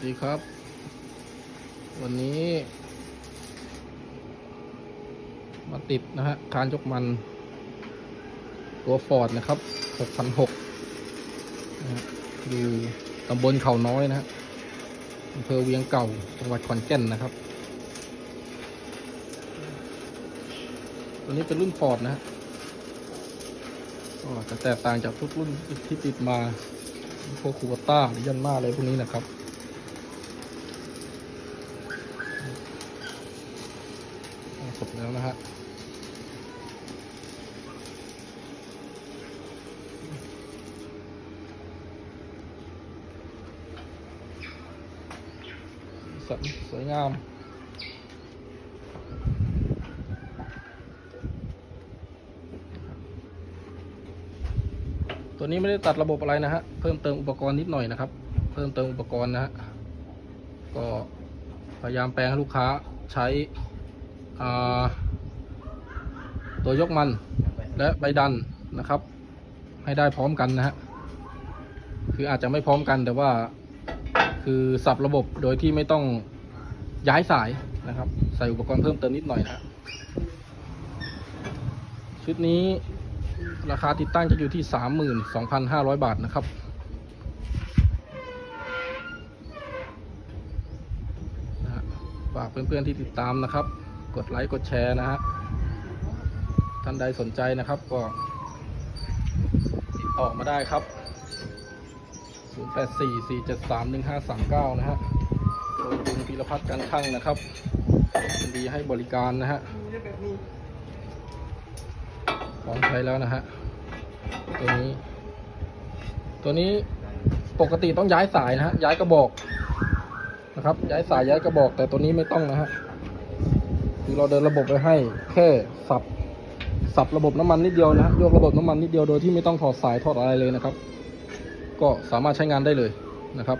สดีครับ วันนี้ มาติดนะฮะคานยกมัน ตัวฟอร์ดนะครับ6,600นะฮะอยู่ตำบลเขาน้อยนะฮะอำเภอเวียงเก่าจังหวัดขอนแก่นนะครับ ตัวนี้เป็นรุ่นฟอร์ดนะฮะก็จะแตกต่างจากทุกรุ่นที่ติดมาพวกคูบต้าหรือยันมาอะไรพวกนี้นะครับ จบแล้วนะฮะสีสันสวยงามตัวนี้ไม่ได้ตัดระบบอะไรนะฮะ เพิ่มเติมอุปกรณ์นิดหน่อยนะครับ เพิ่มเติมอุปกรณ์นะฮะ ก็พยายามแปลงให้ลูกค้าใช้ ตัวยกมันและใบดันนะครับ ให้ได้พร้อมกันนะฮะคืออาจจะไม่พร้อมกันแต่ว่าคือสับระบบโดยที่ไม่ต้องย้ายสายนะครับ ใส่อุปกรณ์เพิ่มเติมนิดหน่อยนะฮะชุดนี้ราคาติดตั้งจะอยู่ที่ 32,500 บาทนะครับ ฝากเพื่อนๆที่ติดตามนะครับ กดไลค์กดแชร์นะฮะท่านใดสนใจนะครับก็ติดต่อมาได้ครับ 0844731539 นะฮะโดยคุณพีรพัฒน์การช่างนะครับยินดีให้บริการนะฮะพร้อมใช้แล้วนะฮะตัวนี้ ตัวนี้ปกติต้องย้ายสายนะฮะย้ายกระบอกนะครับ ย้ายสายย้ายกระบอกแต่ตัวนี้ไม่ต้องนะฮะ คือเราเดินระบบไปให้แค่สับสับระบบน้ำมันนิดเดียวนะฮะยกระบบน้ำมันนิดเดียวโดยที่ไม่ต้องถอดสายถอดอะไรเลยนะครับ ก็สามารถใช้งานได้เลยนะครับ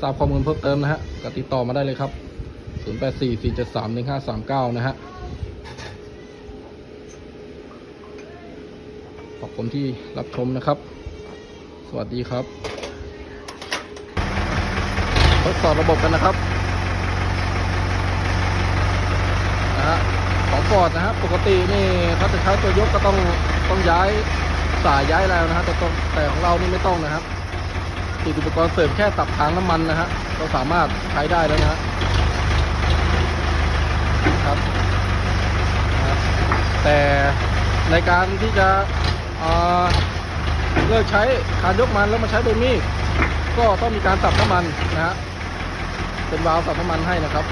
ทราบข้อมูลเพิ่มเติมนะฮะก็ติดต่อมาได้เลยครับ 0844731539 นะฮะขอบคุณที่รับชมนะครับ สวัสดีครับ ทดสอบระบบกันนะครับนะฮะของฟอร์ดนะฮะปกตินี่ถ้าจะใช้ตัวยกก็ต้องต้องย้ายสายย้ายแล้วนะฮะแต่ตแต่ของเรานี่ไม่ต้องนะครับติดอุปกรณ์เสริมแค่ตับทางน้ำมันนะฮะก็สามารถใช้ได้แล้วนะฮะครับ แต่ในการที่จะเออเลิกใช้คานยกมันแล้วมาใช้เบอร์มี่ ก็ต้องมีการสับน้ำมันนะฮะเป็นวาล์วสับน้ำมันให้นะครับ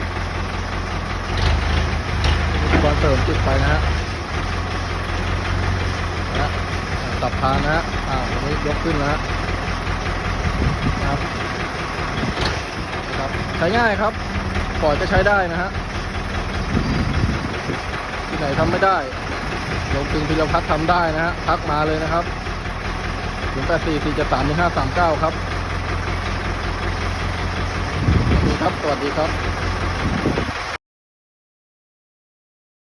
อุปกรณ์เสริมติดไปนะฮะนะฮะตับทางนะฮะอ่าวันนี้ยกขึ้นนะฮะนะครับนะครับใช้ง่ายครับปล่อยก็ใช้ได้นะฮะที่ไหนทำไม่ได้ลงตึงพิรพัฒน์ทำได้นะฮะทักมาเลยนะครับถึงแปดสี่สี่เจ็ดสามหนึ่งห้าสามเก้าครับ สวัสดีครับ ส วัสดีครับ